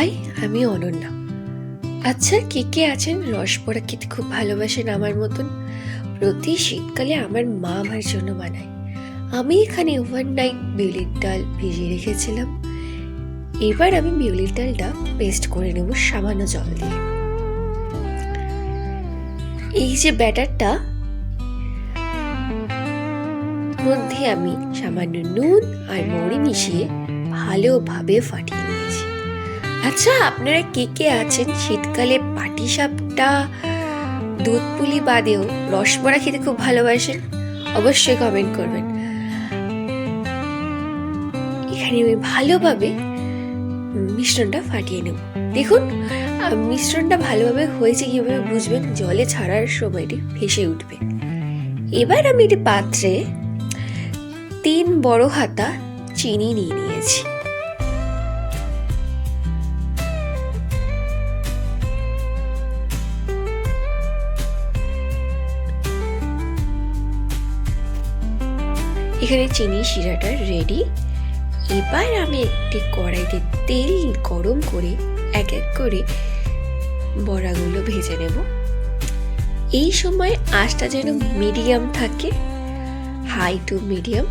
High আমি অনন্যা। আচ্ছা কে কে আছেন? রসবড়া খেতে খুব ভালোবাসেন আমার মতন। প্রতি শীতকালে আমার মা আমার জন্য বানায়। আমি এখানে ওভারনাইট বিউলির ডাল ভিজিয়ে রেখেছিলাম। এবার আমি বিউলির ডালটা পেস্ট করে নেব সামান্য জল দিয়ে। এই যে ব্যাটারটা, মধ্যে আমি সামান্য নুন আর মৌরি মিশিয়ে ভালোভাবে ফাটিয়ে নিয়েছি আচ্ছা আপনারা কে কে আছেন? শীতকালে পাটিসাপটা দুধ পুলি বাদেও রসবড়া খেতে খুব ভালোবাসেন? অবশ্যই কমেন্ট করবেন। এখানে আমি ভালোভাবে মিশ্রণটা ফাটিয়ে নেব। দেখুন মিশ্রণটা ভালোভাবে হয়েছে কীভাবে বুঝবেন? জলে ছাড়ার সময়টি ভেসে উঠবে। এবার আমি একটি পাত্রে তিন বড় হাতা চিনি নিয়ে নিয়েছি। এখানে চিনি শিরাটা রেডি এবার আমি একটি কড়াইতে তেল গরম করে এক এক করে বড়াগুলো ভেজে নেব। এই সময় আঁচটা যেন মিডিয়াম থাকে হাই টু মিডিয়াম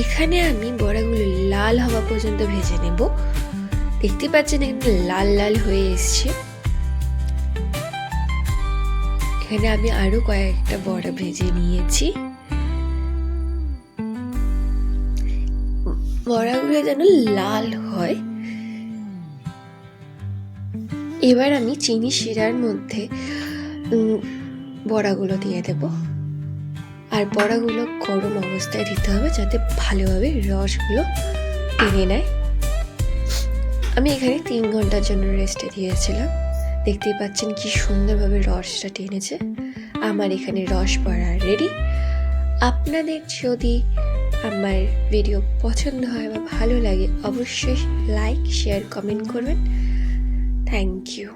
এখানে আমি বড়াগুলো লাল হওয়া পর্যন্ত ভেজে নেব। দেখতে পাচ্ছেন এখানে লাল লাল হয়ে এসছে। এখানে আমি আরও কয়েকটা বড়া ভেজে নিয়েছি। বড়াগুলো যেন লাল হয়। এবার আমি চিনি শিরার মধ্যে বড়াগুলো দিয়ে দেবো। বড়াগুলো গরম অবস্থায় দিতে হবে যাতে ভালোভাবে রসগুলো টেনে নেয়। আমি এখানে তিন ঘণ্টার জন্য রেস্টে দিয়েছিলাম। দেখতেই পাচ্ছেন কি সুন্দরভাবে রসটা টেনেছে। আমার এখানে রস পড়া রেডি আপনাদের যদি আমার ভিডিও পছন্দ হয় বা ভালো লাগে, অবশ্যই লাইক শেয়ার কমেন্ট করবেন। Thank you